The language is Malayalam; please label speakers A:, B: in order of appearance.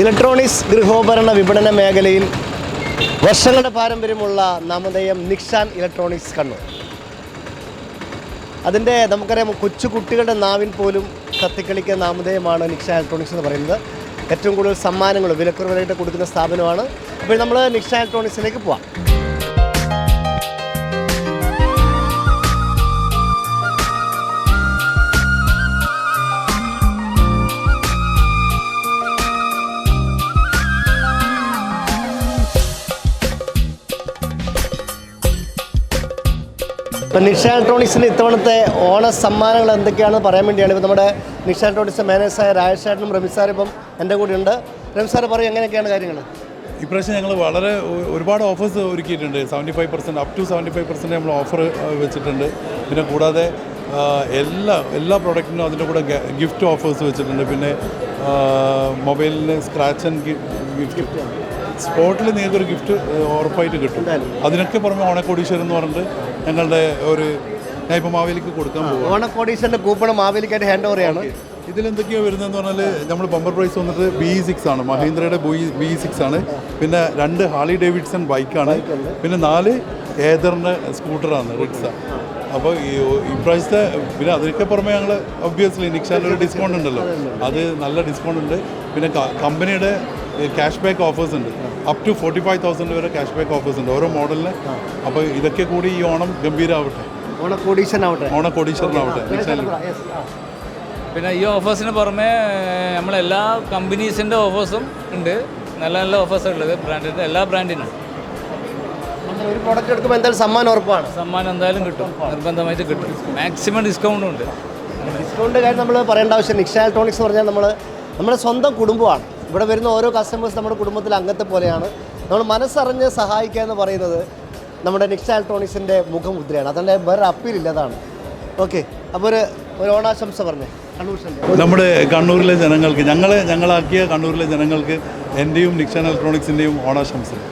A: ഇലക്ട്രോണിക്സ് ഗൃഹോപകരണ വിപണന മേഖലയിൽ വർഷങ്ങളുടെ പാരമ്പര്യമുള്ള നാമധേയം നിക്ഷാൻ ഇലക്ട്രോണിക്സ് കണ്ണൂർ. അതിന്റെ നമുക്കറിയാം കൊച്ചു കുട്ടികളുടെ നാവിൻ പോലും കത്തിക്കളിക്കുന്ന നാമധേയമാണ് നിക്ഷ ഇലക്ട്രോണിക്സ് എന്ന് പറയുന്നത്. ഏറ്റവും കൂടുതൽ സമ്മാനങ്ങൾ വിലക്കുറവിലായിട്ട് കൊടുക്കുന്ന സ്ഥാപനമാണ്. അപ്പോൾ നമ്മൾ നിക്ഷ ഇലക്ട്രോണിക്സിലേക്ക് പോവാം. ഇപ്പം നിഷ ഇലക്ട്രോണിക്സിന്റെ ഇത്തവണത്തെ ഓണ സമ്മാനങ്ങൾ എന്തൊക്കെയാണെന്ന് പറയാൻ വേണ്ടിയാണ് ഇപ്പോൾ നമ്മുടെ നിഷ ഇലക്ട്രോണിക്സ് മാനേജറായ രാജേഷേട്ടനും റമി സാർ ഇപ്പം എന്റെ കൂടെ ഉണ്ട്. റമി സാർ പറയും എങ്ങനെയൊക്കെയാണ് കാര്യങ്ങൾ?
B: ഇപ്രാവശ്യം ഞങ്ങൾ വളരെ ഒരുപാട് ഓഫേഴ്സ് ഒരുക്കിയിട്ടുണ്ട്. Seventy five percent up to seventy five percent നമ്മൾ ഓഫർ വെച്ചിട്ടുണ്ട്. പിന്നെ കൂടാതെ എല്ലാ എല്ലാ പ്രോഡക്റ്റിനും അതിന്റെ കൂടെ ഗിഫ്റ്റ് ഓഫേഴ്സ് വെച്ചിട്ടുണ്ട്. പിന്നെ മൊബൈലിന് സ്ക്രാച്ച് ആൻഡ് ഗിഫ്റ്റ് സ്പോട്ടിൽ നിങ്ങൾക്ക് ഒരു ഗിഫ്റ്റ് ഉറപ്പായിട്ട് കിട്ടും. അതിനൊക്കെ പുറമെ ഓണക്കോടീശ്വരം എന്ന് പറഞ്ഞിട്ട് ഞങ്ങളുടെ ഒരു ഞാൻ ഇപ്പോൾ മാവേലിക്ക് കൊടുക്കാൻ പോകും
A: ഓണക്കോടീശ്വരന്റെ കൂപ്പൺ മാവേലിക്കായിട്ട് ഹാൻഡ് ചെയ്യാണ്
B: ഇതിലെന്തൊക്കെയാണ് വരുന്നതെന്ന് പറഞ്ഞാൽ നമ്മൾ ബമ്പർ പ്രൈസ് വന്നിട്ട് ബി സിക്സ് ആണ്. മഹീന്ദ്രയുടെ ബി സിക്സ് ആണ്. പിന്നെ രണ്ട് ഹാളി ഡേവിഡ്സൺ ബൈക്കാണ് പിന്നെ നാല് ഏതറിന്റെ സ്കൂട്ടറാണ് റിക്സ അപ്പോൾ ഈ ഇപ്രാവശ്യത്തെ പിന്നെ അതിനൊക്കെ പുറമെ ഞങ്ങൾ ഒബ്വിയസ്ലി നിക്ഷാലൊരു ഒരു ഡിസ്കൗണ്ട് ഉണ്ടല്ലോ. അത് നല്ല ഡിസ്കൗണ്ട് ഉണ്ട്. പിന്നെ കമ്പനിയുടെ ക്യാഷ് ബാക്ക് ഓഫേഴ്സ് ഉണ്ട്. Up to forty five thousand വരെ ക്യാഷ് ബാക്ക് ഓഫേഴ്സ് ഉണ്ട്. ഓരോ മോഡലിന് അപ്പോൾ ഇതൊക്കെ കൂടി ഈ ഓണം ഗംഭീരമാവട്ടെ
A: ഓണക്കോടീശ്വരനാവട്ടെ? ആവട്ടെ
B: ഓണ കോടീശ്വരനാവട്ടെ.
C: പിന്നെ ഈ ഓഫേഴ്സിന് പുറമെ നമ്മളെല്ലാ കമ്പനീസിന്റെ ഓഫേഴ്സും ഉണ്ട്. നല്ല നല്ല ഓഫേഴ്സ് ഉള്ളത് ബ്രാൻഡിന്റെ എല്ലാ ബ്രാൻഡിനും
A: നമ്മൾ ഒരു പ്രോഡക്റ്റ് എടുക്കുമ്പോൾ എന്തായാലും സമ്മാനം ഉറപ്പാണ്.
C: സമ്മാനം എന്തായാലും കിട്ടും. നിർബന്ധമായിട്ട് കിട്ടും. മാക്സിമം ഡിസ്കൗണ്ടും ഉണ്ട്.
A: ഡിസ്കൗണ്ട് കാര്യം നമ്മൾ പറയേണ്ട ആവശ്യം നിക്ഷ ഇലക്ട്രോണിക്സ് എന്ന് പറഞ്ഞാൽ നമ്മൾ നമ്മുടെ സ്വന്തം കുടുംബമാണ്. ഇവിടെ വരുന്ന ഓരോ കസ്റ്റമേഴ്സ് നമ്മുടെ കുടുംബത്തിൽ അംഗത്തെ പോലെയാണ്. നമ്മൾ മനസ്സറിഞ്ഞ് സഹായിക്കുക എന്ന് പറയുന്നത് നമ്മുടെ നിക്സ ഇലക്ട്രോണിക്സിന്റെ മുഖമുദ്രയാണ് അതുകൊണ്ട് വേറെ അപ്പീലില്ല അതാണ്. ഓക്കെ അപ്പോൾ ഒരു ഒരു ഓണാശംസ പറഞ്ഞേ.
B: നമ്മുടെ കണ്ണൂരിലെ ജനങ്ങൾക്ക് ഞങ്ങളെ ഞങ്ങളാക്കിയ കണ്ണൂരിലെ ജനങ്ങൾക്ക് എന്റെയും നിക്ഷൻ ഇലക്ട്രോണിക്സിന്റെയും ഓണാശംസകൾ.